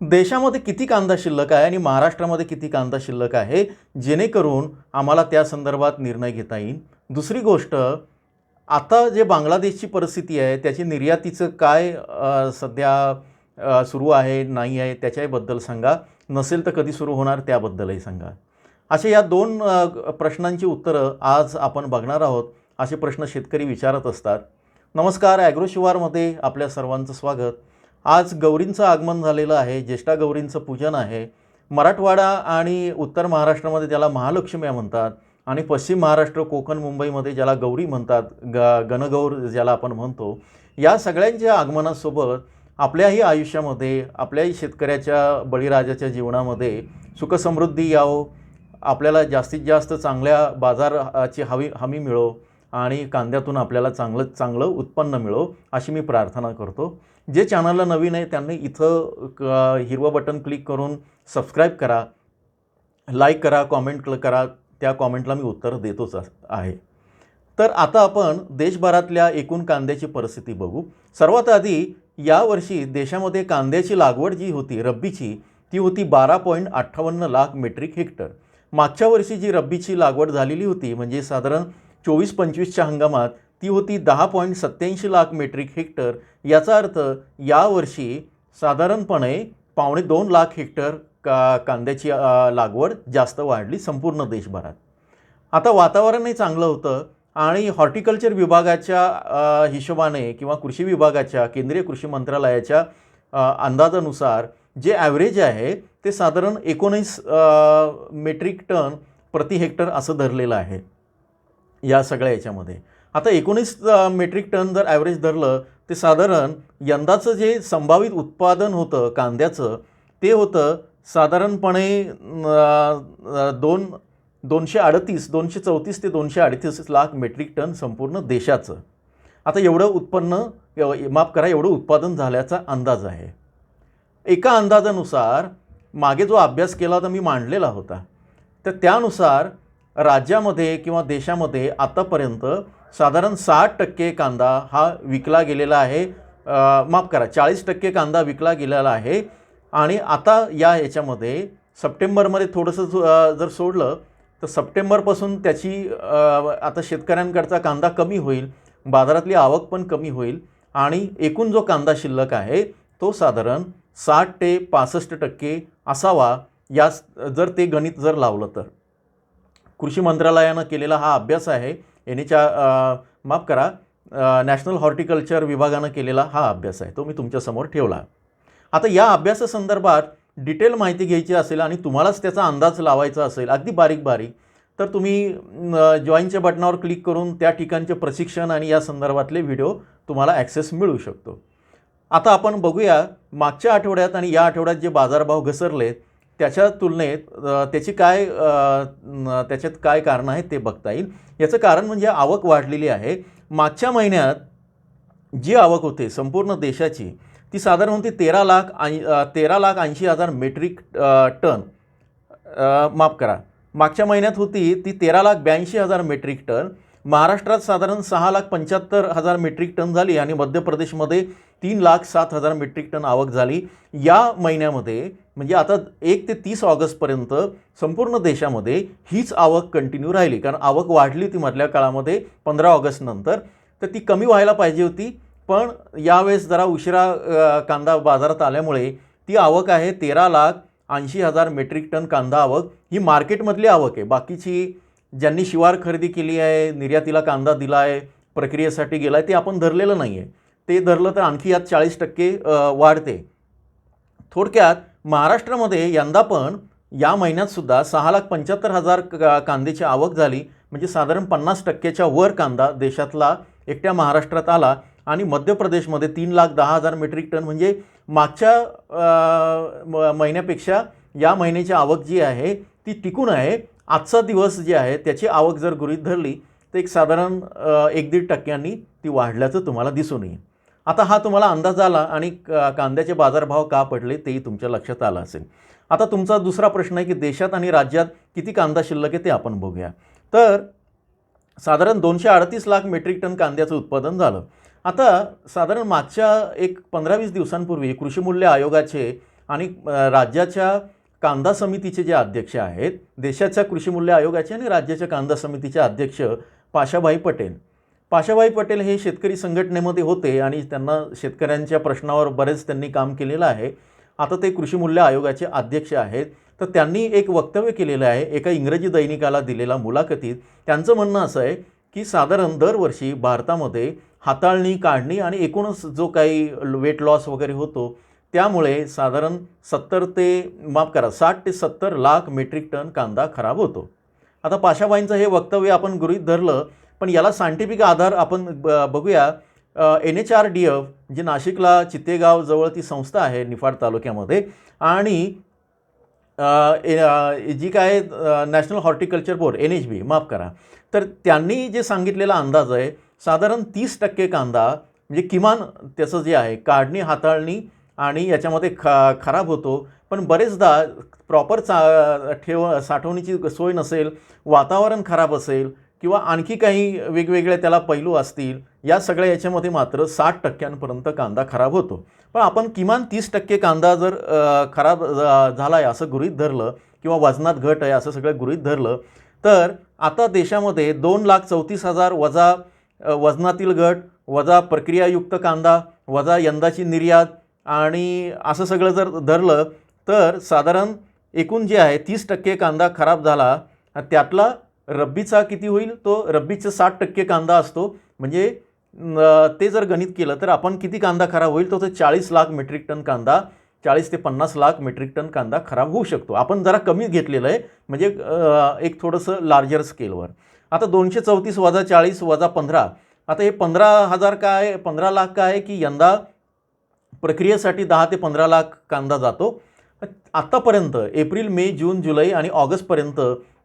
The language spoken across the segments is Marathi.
देशामध्ये किती कांदा शिल्लक आहे आणि महाराष्ट्रामध्ये किती कांदा शिल्लक आहे जेणेकरून आम्हाला त्या संदर्भात निर्णय घेता येईल. दुसरी गोष्ट आता जे बांगलादेशची परिस्थिती आहे त्याची निर्यातीचं काय सध्या सुरू आहे नाही आहे त्याच्याबद्दल सांगा. नसेल तर कधी सुरू होणार त्याबद्दलही सांगा. असे या दोन प्रश्नांची उत्तरं आज आपण बघणार आहोत असे प्रश्न शेतकरी विचारत असतात. नमस्कार ॲग्रोशिवारमध्ये आपल्या सर्वांचं स्वागत. आज गौरींचं आगमन झालेलं आहे ज्येष्ठा गौरींचं पूजन आहे. मराठवाडा आणि उत्तर महाराष्ट्रामध्ये त्याला महालक्ष्म्या म्हणतात आणि पश्चिम महाराष्ट्र कोकण मुंबईमध्ये ज्याला गौरी म्हणतात ग गणगौर ज्याला आपण म्हणतो या सगळ्यांच्या आगमनासोबत आपल्याही आयुष्यामध्ये आपल्याही शेतकऱ्याच्या बळीराजाच्या जीवनामध्ये सुखसमृद्धी यावो आपल्याला जास्तीत जास्त चांगल्या बाजाराची हवी हमी मिळो आणि कांद्यातून आपल्याला चांगलं चांगलं उत्पन्न मिळो अशी मी प्रार्थना करतो. जे चॅनलला नवीन आहे त्यांनी इथं क हिरवं बटन क्लिक करून सबस्क्राईब करा लाईक करा कॉमेंट करा त्या कॉमेंटला मी उत्तर देतोच आहे. तर आता आपण देशभरातल्या एकूण कांद्याची परिस्थिती बघू. सर्वात आधी यावर्षी देशामध्ये कांद्याची लागवड जी होती रब्बीची ती होती बारा पॉईंट अठ्ठावन्न लाख मेट्रिक हेक्टर. मागच्या वर्षी जी रब्बीची लागवड झालेली होती म्हणजे साधारण चोवीस पंचवीसच्या हंगामात ती होती दहा पॉईंट सत्याऐंशी लाख मेट्रिक हेक्टर. याचा अर्थ यावर्षी साधारणपणे पावणे दोन लाख हेक्टर का कांद्याची लागवड जास्त वाढली संपूर्ण देशभरात. आता वातावरणही चांगलं होतं आणि हॉर्टिकल्चर विभागाच्या हिशोबाने किंवा कृषी विभागाच्या केंद्रीय कृषी मंत्रालयाच्या अंदाजानुसार जे ॲव्हरेज आहे ते साधारण एकोणीस मेट्रिक टन प्रति हेक्टर असं धरलेलं आहे या सगळ्या याच्यामध्ये. आता एकोणीस मेट्रिक टन जर ॲव्हरेज धरलं ते साधारण यंदाचं जे संभावित उत्पादन होतं कांद्याचं ते होतं साधारणपणे दोन दोनशे अडतीस दोनशे चौतीस ते दोनशे अडतीस लाख मेट्रिक टन संपूर्ण देशाचं. आता एवढं उत्पन्न माफ करा एवढं उत्पादन झाल्याचा अंदाज आहे. एका अंदाजानुसार मागे जो अभ्यास केला होता मी मांडलेला होता तर त्यानुसार राज्यामध्ये किंवा देशामध्ये आतापर्यंत साधारण साठ टक्के कांदा हा विकला गेलेला आहे. माफ करा चाळीस टक्के कांदा विकला गेलेला आहे. आणि आता या याच्यामध्ये सप्टेंबरमध्ये थोडंसं जर सोडलं तर सप्टेंबरपासून त्याची आता शेतकऱ्यांकडचा कांदा कमी होईल बाजारातली आवक पण कमी होईल आणि एकूण जो कांदा शिल्लक आहे तो साधारण साठ ते पासष्ट टक्के असावा. या जर ते गणित जर लावलं तर. कृषी मंत्रालयानं केलेला हा अभ्यास आहे. एनीच्या माफ करा नॅशनल हॉर्टिकल्चर विभागानं केलेला हा अभ्यास आहे. तो मी तुमच्यासमोर ठेवला. आता या अभ्यासासंदर्भात डिटेल माहिती घ्यायची असेल आणि तुम्हालाच त्याचा अंदाज लावायचा असेल अगदी बारीक बारीक तर तुम्ही जॉईनच्या बटनावर क्लिक करून त्या ठिकाणचे प्रशिक्षण आणि या संदर्भातले व्हिडिओ तुम्हाला ॲक्सेस मिळू शकतो. आता आपण बघूया मागच्या आठवड्यात आणि या आठवड्यात जे बाजारभाव घसरलेत त्याच्या तुलनेत त्याची काय त्याच्यात काय कारणं आहेत ते बघता येईल. याचं कारण म्हणजे आवक वाढलेली आहे. मागच्या महिन्यात जी आवक होते संपूर्ण देशाची ती साधारण होती तेरा लाख ऐं तेरा लाख ऐंशी हजार मेट्रिक टन. माफ करा. मागच्या महिन्यात होती ती तेरा लाख ब्याऐंशी हजार मेट्रिक टन. महाराष्ट्रात साधारण सहा लाख पंच्याहत्तर हजार मेट्रिक टन झाली आणि मध्य प्रदेशमध्ये तीन लाख सात हजार मेट्रिक टन आवक झाली. या महिन्यामध्ये म्हणजे आता एक ते तीस ऑगस्टपर्यंत संपूर्ण देशामध्ये हीच आवक कंटिन्यू राहिली. कारण आवक वाढली ती मधल्या काळामध्ये पंधरा ऑगस्टनंतर तर ती कमी व्हायला पाहिजे होती. पण यावेळेस जरा उशिरा कांदा बाजारात आल्यामुळे ती आवक आहे तेरा लाख ऐंशी हजार मेट्रिक टन कांदा आवक. ही मार्केटमधली आवक आहे. बाकीची ज्यांनी शिवार खरेदी केली आहे निर्यातीला कांदा दिला आहे प्रक्रियेसाठी गेला आहे ते आपण धरलेलं नाही आहे ते धरलं तर आणखी यात चाळीस टक्के वाढते. थोडक्यात महाराष्ट्रामध्ये यंदा पण या महिन्यातसुद्धा सहा लाख पंच्याहत्तर हजार का कांद्याची आवक झाली. म्हणजे साधारण पन्नास टक्क्याच्या वर कांदा देशातला एकट्या महाराष्ट्रात आला आणि मध्य प्रदेशमध्ये तीन लाख दहा हजार मेट्रिक टन म्हणजे मागच्या म- महिन्यापेक्षा या महिन्याची आवक जी आहे ती टिकून आहे. आजचा दिवस जे आहे त्याची आवक जर गृहीत धरली तर एक साधारण एक दीड टक्क्यांनी ती वाढल्याचं तुम्हाला दिसून येईल. आता हा तुम्हाला अंदाज आला आणि कांद्याचे बाजारभाव का पडले तेही तुमच्या लक्षात आलं असेल. आता तुमचा दुसरा प्रश्न आहे की देशात आणि राज्यात किती कांदा शिल्लक आहे ते आपण बघूया. तर साधारण दोनशे अडतीस लाख मेट्रिक टन कांद्याचं उत्पादन झालं. आता साधारण मागच्या एक पंधरा वीस दिवसांपूर्वी कृषी मूल्य आयोगाचे आणि राज्याच्या कांदा समितीचे जे अध्यक्ष आहेत देशाच्या कृषी मूल्य आयोगाचे आणि राज्याच्या कांदा समितीचे अध्यक्ष पाशाभाई पटेल. पाशाबाई पटेल हे शेतकरी संघटनेमध्ये होते आणि त्यांना शेतकऱ्यांच्या प्रश्नावर बरेच त्यांनी काम केलेलं आहे. आता ते कृषी मूल्य आयोगाचे अध्यक्ष आहेत. तर त्यांनी एक वक्तव्य केलेलं आहे एका इंग्रजी दैनिकाला दिलेल्या मुलाखतीत. त्यांचं म्हणणं असं आहे की साधारण दरवर्षी भारतामध्ये हाताळणी काढणी आणि एकूणच जो काही वेट लॉस वगैरे होतो त्यामुळे साधारण सत्तर ते माफ करा साठ ते सत्तर लाख मेट्रिक टन कांदा खराब होतो. आता पाशाबाईंचं हे वक्तव्य आपण गृहीत धरलं पण याला सायंटिफिक आधार आपण ब बघूया. N H R D F जी नाशिकला चित्तेगाव जवळ ती संस्था आहे निफाड तालुक्यामध्ये. आणि ए- जी काय national horticulture board N H B माफ करा. तर त्यांनी जे सांगितलेला अंदाज आहे साधारण तीस टक्के कांदा म्हणजे किमान त्याचं जे आहे काढणी हाताळणी आणि याच्यामध्ये ख खराब होतो. पण बरेचदा प्रॉपर चा ठेव साठवणीची सोय नसेल वातावरण खराब असेल किंवा आणखी काही वेगवेगळे त्याला पैलू असतील या सगळ्या याच्यामध्ये मात्र साठ टक्क्यांपर्यंत कांदा खराब होतो. पण आपण किमान तीस टक्के कांदा जर खराब झाला आहे असं गृहीत धरलं किंवा वजनात घट आहे असं सगळं गृहीत धरलं तर आता देशामध्ये दोन लाख चौतीस हजार वजा वजनातील घट वजा प्रक्रियायुक्त कांदा वजा यंदाची निर्यात आणि असं सगळं जर धरलं तर साधारण एकूण जे आहे तीस टक्के कांदा खराब झाला त्यातला रब्बीचा किती होईल? तो रब्बीचा साठ टक्के कांदा असतो. म्हणजे ते जर गणित केलं तर आपण किती कांदा खराब होईल? तो तर चाळीस लाख मेट्रिक टन कांदा चाळीस ते पन्नास लाख मेट्रिक टन कांदा खराब होऊ शकतो. आपण जरा कमी घेतलेलं आहे. म्हणजे एक थोडंसं लार्जर स्केलवर आता दोनशे चौतीस वजा चाळीस वजा पंधरा. आता हे पंधरा हजार काय पंधरा लाख काय आहे की यंदा प्रक्रियेसाठी दहा ते पंधरा लाख कांदा जातो. आत्तापर्यंत एप्रिल मे जून जुलै आणि ऑगस्टपर्यंत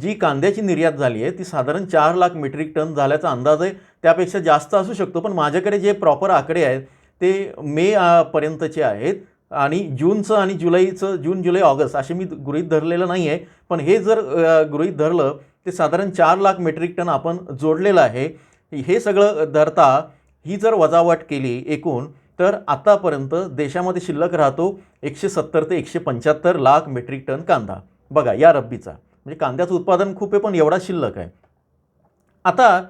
जी कांद्याची निर्यात झाली आहे ती साधारण चार लाख मेट्रिक टन झाल्याचा अंदाज आहे. त्यापेक्षा जास्त असू शकतो पण माझ्याकडे जे प्रॉपर आकडे आहेत ते मे पर्यंतचे आहेत आणि जूनचं आणि जुलैचं जून जुलै ऑगस्ट असे मी गृहीत धरलेलं नाही आहे. पण हे जर गृहीत धरलं ते साधारण चार लाख मेट्रिक टन आपण जोडलेलं आहे. हे सगळं धरता ही जर वजावट केली एकूण तर आतापर्यंत देशामध्ये शिल्लक राहतो एकशे सत्तर ते एकशे पंच्याहत्तर लाख मेट्रिक टन कांदा. बघा या रब्बीचा. म्हणजे कांद्याचं उत्पादन खूप आहे पण एवढा शिल्लक आहे. आता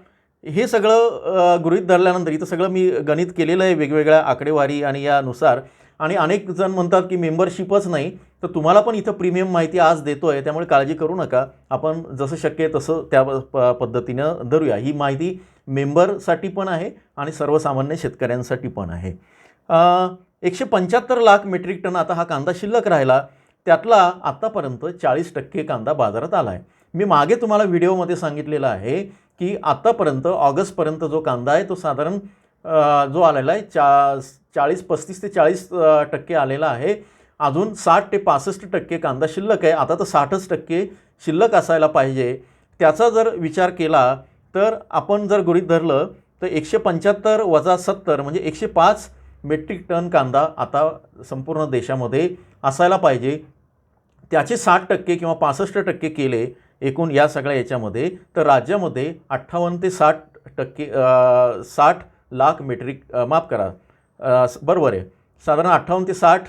हे सगळं गृहित धरल्यानंतर इथं सगळं मी गणित केलेलं आहे वेगवेगळ्या आकडेवारी आणि यानुसार. आणि अनेक जण म्हणतात की मेंबरशिपच नाही तर तुम्हाला पण इथं प्रीमियम माहिती आज देतो आहे त्यामुळे काळजी करू नका. आपण जसं शक्य आहे तसं त्या प पद्धतीनं धरूया. ही माहिती मेंबरसाठी पण आहे आणि सर्वसामान्य शेतकऱ्यांसाठी पण आहे. एकशे पंच्याहत्तर लाख मेट्रिक टन आता हा कांदा शिल्लक राहिला. त्यातला आत्तापर्यंत चाळीस टक्के कांदा बाजारात आला आहे मी मागे तुम्हाला व्हिडिओमध्ये सांगितलेलं आहे की आत्तापर्यंत ऑगस्टपर्यंत जो कांदा आहे तो साधारण जो आलेला आहे चा चाळीस पस्तीस ते चाळीस टक्के आलेला आहे. अजून साठ ते पासष्ट टक्के कांदा शिल्लक आहे. आता तर साठच टक्के शिल्लक असायला पाहिजे. त्याचा जर विचार केला तर आपण जर गृहीत धरलं तर एकशे पंच्याहत्तर वजा सत्तर म्हणजे एकशे पाच मेट्रिक टन कांदा आता संपूर्ण देशामध्ये असायला पाहिजे. त्याचे साठ टक्के किंवा पासष्ट टक्के केले एकूण या सगळ्या याच्यामध्ये. तर राज्यामध्ये अठ्ठावन्न ते साठ टक्के साठ लाख मेट्रिक माफ करा बरोबर आहे. साधारण अठ्ठावन्न ते साठ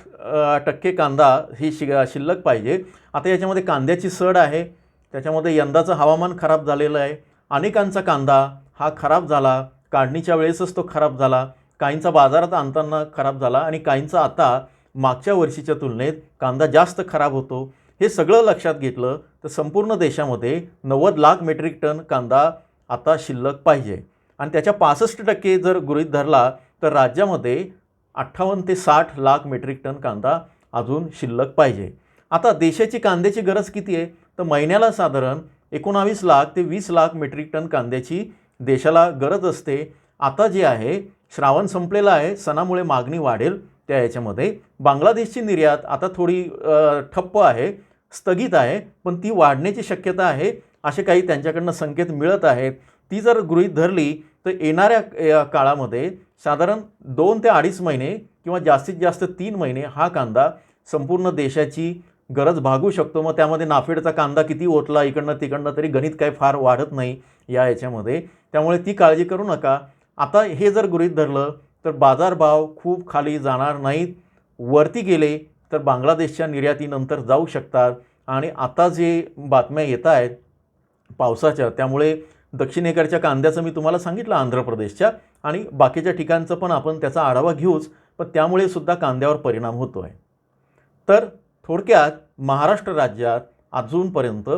टक्के कांदा ही शि शिल्लक पाहिजे. आता याच्यामध्ये कांद्याची सड आहे. त्याच्यामध्ये यंदाचं हवामान खराब झालेलं आहे. अनेकांचा कांदा हा खराब झाला काढणीच्या वेळेसच तो खराब झाला काहींचा बाजारात आणताना खराब झाला आणि काहींचा आता मागच्या वर्षीच्या तुलनेत कांदा जास्त खराब होतो. हे सगळं लक्षात घेतलं तर संपूर्ण देशामध्ये नव्वद लाख मेट्रिक टन कांदा आता शिल्लक पाहिजे. आणि त्याच्या पासष्ट टक्के जर गृहीत धरला तर राज्यामध्ये अठ्ठावन्न ते साठ लाख मेट्रिक टन कांदा अजून शिल्लक पाहिजे. आता देशाची कांद्याची गरज किती आहे? तर महिन्याला साधारण एकोणावीस लाख ते वीस लाख मेट्रिक टन कांद्याची देशाला गरज असते. आता जे आहे श्रावण संपलेला आहे सणामुळे मागणी वाढेल त्या याच्यामध्ये. बांगलादेशची निर्यात आता थोडी ठप्प आहे स्थगित आहे पण ती वाढण्याची शक्यता आहे असे काही त्यांच्याकडनं संकेत मिळत आहेत. ती जर गृहीत धरली तर येणाऱ्या काळामध्ये साधारण दोन ते अडीच महिने किंवा जास्तीत जास्त तीन महिने हा कांदा संपूर्ण देशाची गरज भागू शकतो. मग त्यामध्ये नाफेडचा कांदा किती ओतला इकडनं तिकडनं तरी गणित काही फार वाढत नाही या याच्यामध्ये. त्यामुळे ती काळजी करू नका. आता हे जर गृहीत धरलं तर बाजारभाव खूप खाली जाणार नाहीत. वरती गेले तर तर बांगलादेशच्या निर्यातीनंतर जाऊ शकतात. आणि आता जे बातम्या येत आहेत पावसाच्या त्यामुळे दक्षिणेकडच्या कांद्याचं मी तुम्हाला सांगितलं आंध्र प्रदेशच्या आणि बाकीच्या ठिकाणचं पण आपण त्याचा आढावा घेऊच पण त्यामुळे सुद्धा कांद्यावर परिणाम होतो आहे तर थोडक्यात महाराष्ट्र राज्यात अजूनपर्यंत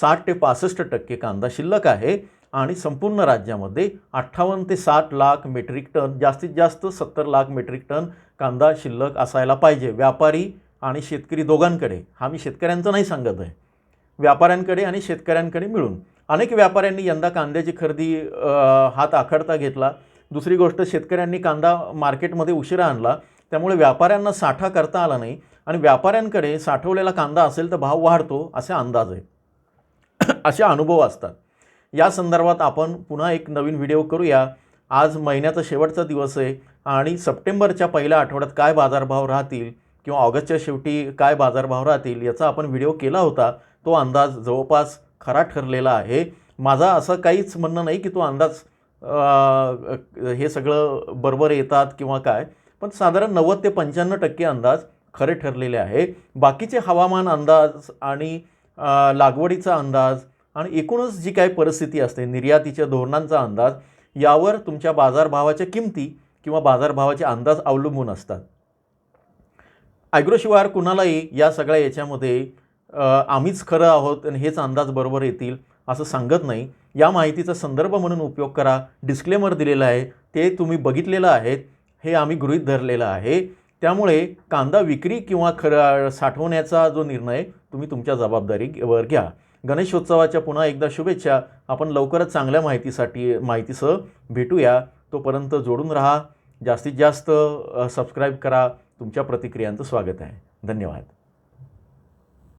साठ ते पासष्ट टक्के कांदा शिल्लक आहे आणि संपूर्ण राज्यामध्ये अठ्ठावन्न ते साठ लाख मेट्रिक टन जास्तीत जास्त सत्तर लाख मेट्रिक टन कांदा शिल्लक असायला पाहिजे. व्यापारी आणि शेतकरी दोघांकडे हा मी शेतकऱ्यांचं नाही सांगत आहे. व्यापाऱ्यांकडे आणि शेतकऱ्यांकडे मिळून. अनेक व्यापाऱ्यांनी यंदा कांद्याची खरेदी हात आखडता घेतला. दुसरी गोष्ट शेतकऱ्यांनी कांदा मार्केटमध्ये उशिरा आणला. त्यामुळे व्यापाऱ्यांना साठा करता आला नाही. आणि व्यापाऱ्यांकडे साठवलेला कांदा असेल तर भाव वाढतो असे अंदाज आहे. असे अनुभव असतात. या संदर्भात आपण पुन्हा एक नवीन व्हिडिओ करूया. आज महिन्याचा शेवटचा दिवस आहे आणि सप्टेंबरच्या पहिल्या आठवड्यात काय बाजारभाव राहतील किंवा ऑगस्टच्या शेवटी काय बाजारभाव राहतील याचा आपण व्हिडिओ केला होता. तो अंदाज जवळपास खरा ठरलेला आहे. माझा असं काहीच म्हणणं नाही की तो अंदाज हे सगळं बरोबर येतात किंवा काय पण साधारण नव्वद ते पंच्याण्णव टक्के अंदाज खरे ठरलेले आहे. बाकीचे हवामान अंदाज आणि लागवडीचा अंदाज आणि एकूणच जी काही परिस्थिती असते निर्यातीच्या धोरणांचा अंदाज यावर तुमच्या बाजारभावाच्या किमती किंवा बाजारभावाचे अंदाज अवलंबून असतात. ॲग्रोशिवार कुणालाही या सगळ्या याच्यामध्ये आम्हीच खरं आहोत आणि हेच अंदाज बरोबर येतील असं सांगत नाही. या माहितीचा संदर्भ म्हणून उपयोग करा. डिस्क्लेमर दिलेलं आहे. ते तुम्ही बघितलेलं आहेत हे आम्ही गृहीत धरलेलं आहे. त्यामुळे कांदा विक्री किंवा खर साठवण्याचा जो निर्णय तुम्ही तुमच्या जबाबदारीवर घ्या. गणेशोत्सवाच्या पुन्हा एकदा शुभेच्छा. आपण लवकरच चांगल्या माहितीसाठी माहितीसह भेटूया. तोपर्यंत जोडून राहा. जास्तीत जास्त सबस्क्राईब करा. तुमच्या प्रतिक्रियांचं स्वागत आहे. धन्यवाद.